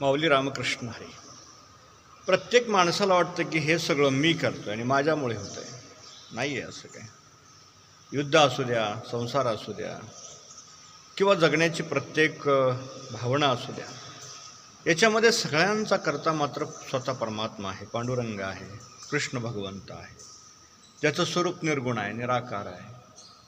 माऊली रामकृष्ण हरी. प्रत्येक माणसाला वाटतं की हे सगळं मी करतो आणि माझ्यामुळे होतं आहे नाही आहे असं काय युद्ध असू द्या संसार असू द्या किंवा जगण्याची प्रत्येक भावना असू द्या. याच्यामध्ये सगळ्यांचा करता मात्र स्वतः परमात्मा आहे पांडुरंग आहे कृष्ण भगवंत आहे. ज्याचं स्वरूप निर्गुण आहे निराकार आहे.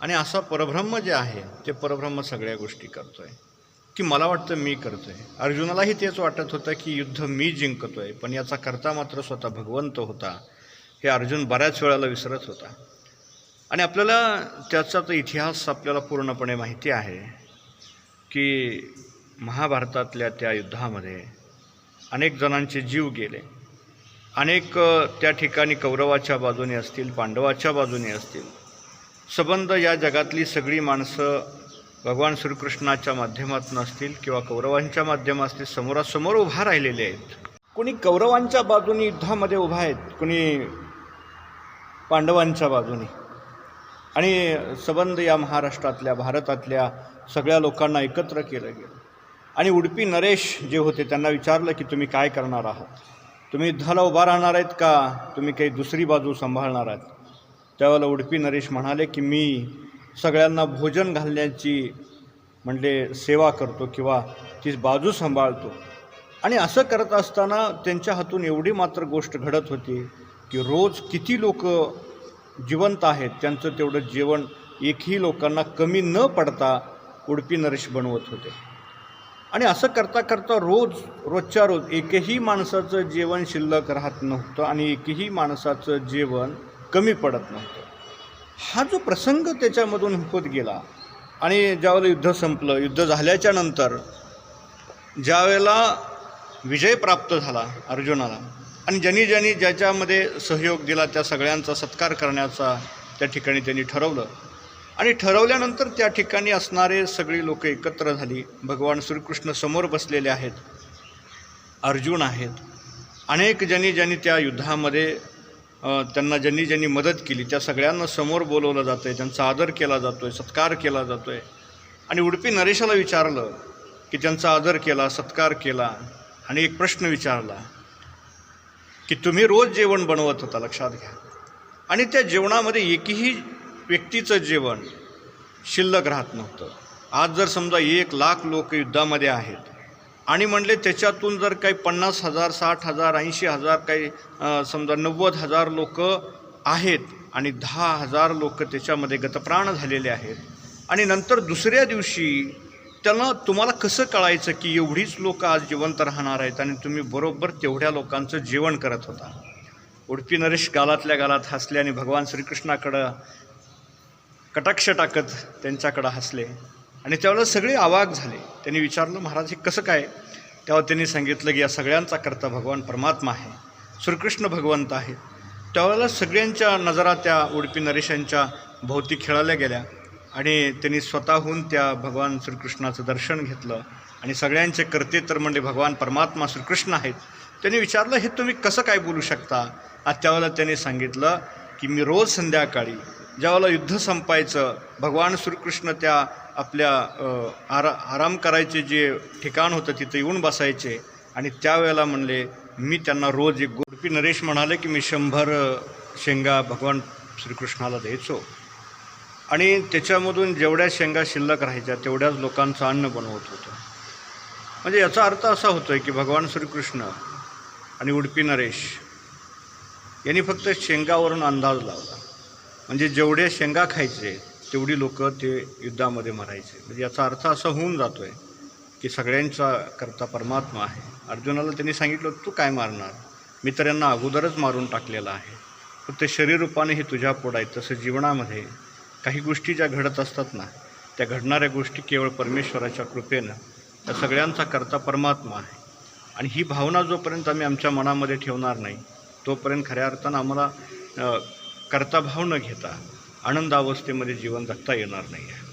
आणि असा परब्रह्म जे आहे ते परब्रह्म सगळ्या गोष्टी करतो आहे की मला वाटतं मी करतो आहे अर्जुनालाही तेच वाटत होतं की युद्ध मी जिंकतो आहे पण याचा करता मात्र स्वतः भगवंत होता. हे अर्जुन बऱ्याच वेळाला विसरत होता. आणि आपल्याला त्याचा तर इतिहास आपल्याला पूर्णपणे माहिती आहे की महाभारतातल्या त्या युद्धामध्ये अनेक जणांचे जीव गेले. अनेक त्या ठिकाणी कौरवाच्या बाजूने असतील पांडवाच्या बाजूने असतील. सबंध या जगातली सगळी माणसं भगवान श्रीकृष्णाच्या माध्यमातून असतील किंवा कौरवांच्या माध्यमात असतील समोरासमोर उभा राहिलेले आहेत. कोणी कौरवांच्या बाजूने युद्धामध्ये उभा आहेत कोणी पांडवांच्या बाजूने. आणि सबंध या महाराष्ट्रातल्या भारतातल्या सगळ्या लोकांना एकत्र केलं गेलं. आणि उडपी नरेश जे होते त्यांना विचारलं की तुम्ही काय करणार आहात? तुम्ही युद्धाला उभा राहणार आहेत का? तुम्ही काही दुसरी बाजू सांभाळणार आहात? त्यावेळेला उडपी नरेश म्हणाले की मी सगळ्यांना भोजन घालण्याची म्हणजे सेवा करतो किंवा ती बाजू सांभाळतो. आणि असं करत असताना त्यांच्या हातून एवढी मात्र गोष्ट घडत होती की रोज किती लोक जिवंत आहेत त्यांचं तेवढं जेवण एकही लोकांना कमी न पडता उडपी नरेश बनवत होते. आणि असं करता करता रोज रोजच्या रोज एकही माणसाचं जेवण शिल्लक राहत नव्हतं आणि एकही माणसाचं जेवण कमी पडत नव्हतं. हा जो प्रसंग त्याच्यामधून होत गेला आणि ज्यावेळेला युद्ध संपलं युद्ध झाल्याच्यानंतर ज्यावेळेला विजय प्राप्त झाला अर्जुनाला आणि ज्यांनी ज्यांनी ज्याच्यामध्ये सहयोग दिला त्या सगळ्यांचा सत्कार करण्याचा त्या ठिकाणी त्यांनी ठरवलं. आणि ठरवल्यानंतर त्या ठिकाणी असणारे सगळी लोक एकत्र झाली. भगवान श्रीकृष्ण समोर बसलेले आहेत. अर्जुन आहेत. अनेक ज्यांनी ज्यांनी त्या युद्धामध्ये त्यांना ज्यांनी ज्यांनी मदत केली त्या सगळ्यांना समोर बोलवलं जातं आहे त्यांचा आदर केला जातो आहे सत्कार केला जातो आहे आणि उडपी नरेशाला विचारलं की त्यांचा आदर केला सत्कार केला आणि एक प्रश्न विचारला की तुम्ही रोज जेवण बनवत होता लक्षात घ्या. आणि त्या जेवणामध्ये एकही व्यक्तीचं जेवण शिल्लक राहत नव्हतं. आज जर समजा एक लाख लोक युद्धामध्ये आहेत आणि म्हणले त्याच्यातून जर काही पन्नास हजार साठ हजार ऐंशी हजार काही समजा नव्वद हजार लोक आहेत आणि दहा हजार लोक त्याच्यामध्ये गतप्राण झालेले आहेत आणि नंतर दुसऱ्या दिवशी त्यांना तुम्हाला कसं कळायचं की एवढीच लोकं आज जिवंत राहणार आहेत आणि तुम्ही बरोबर तेवढ्या लोकांचं जेवण करत होता? उडपी नरेश गालातल्या गालात हसले आणि भगवान श्रीकृष्णाकडं कटाक्ष टाकत त्यांच्याकडं हसले. आणि त्यावेळेला सगळे आवाक झाले. त्यांनी विचारलं महाराज हे कसं काय? तेव्हा त्यांनी सांगितलं की या सगळ्यांचा करता भगवान परमात्मा आहे. श्रीकृष्ण भगवंत आहे. त्यावेळेला सगळ्यांच्या नजरा त्या उडपी नरेशांच्या भोवती खेळाल्या गेल्या आणि त्यांनी स्वतःहून त्या भगवान श्रीकृष्णाचं दर्शन घेतलं. आणि सगळ्यांचे कर्ते तर म्हणजे भगवान परमात्मा श्रीकृष्ण आहेत. त्यांनी विचारलं हे तुम्ही कसं काय बोलू शकता? आज त्यावेळेला त्यांनी सांगितलं की मी रोज संध्याकाळी ज्यावेळेला युद्ध संपायचं भगवान श्रीकृष्ण त्या आपल्या आरा आराम करायचे जे ठिकाण होतं तिथं येऊन बसायचे आणि त्यावेळेला म्हणले मी त्यांना रोज एक गोडपी नरेश म्हणाले की मी शंभर शेंगा भगवान श्रीकृष्णाला द्यायचो. आणि त्याच्यामधून जेवढ्या शेंगा शिल्लक राहायच्या तेवढ्याच लोकांचं अन्न बनवत होतं. म्हणजे याचा अर्थ असा होतोय की भगवान श्रीकृष्ण आणि उडपी नरेश यांनी फक्त शेंगावरून अंदाज लावला. म्हणजे जेवढे शेंगा खायचे तेवढी लोक ते युद्धामध्ये मरायचे. म्हणजे याचा अर्थ असा होऊन जातो आहे की सगळ्यांचा करता परमात्मा आहे. अर्जुनाला त्यांनी सांगितलं तू काय मारणार? मी तर यांना अगोदरच मारून टाकलेलं आहे. फक्त शरीर हे तुझ्या पुढं आहे तसं जीवनामध्ये काही गोष्टी ज्या घडत असतात ना त्या घडणाऱ्या गोष्टी केवळ परमेश्वराच्या कृपेनं. त्या सगळ्यांचा करता परमात्मा आहे. आणि ही भावना जोपर्यंत आम्ही आमच्या मनामध्ये ठेवणार नाही तोपर्यंत खऱ्या अर्थानं आम्हाला कर्ताभाव न घेता आनंदावस्थेमध्ये जीवन जगता येणार नाही आहे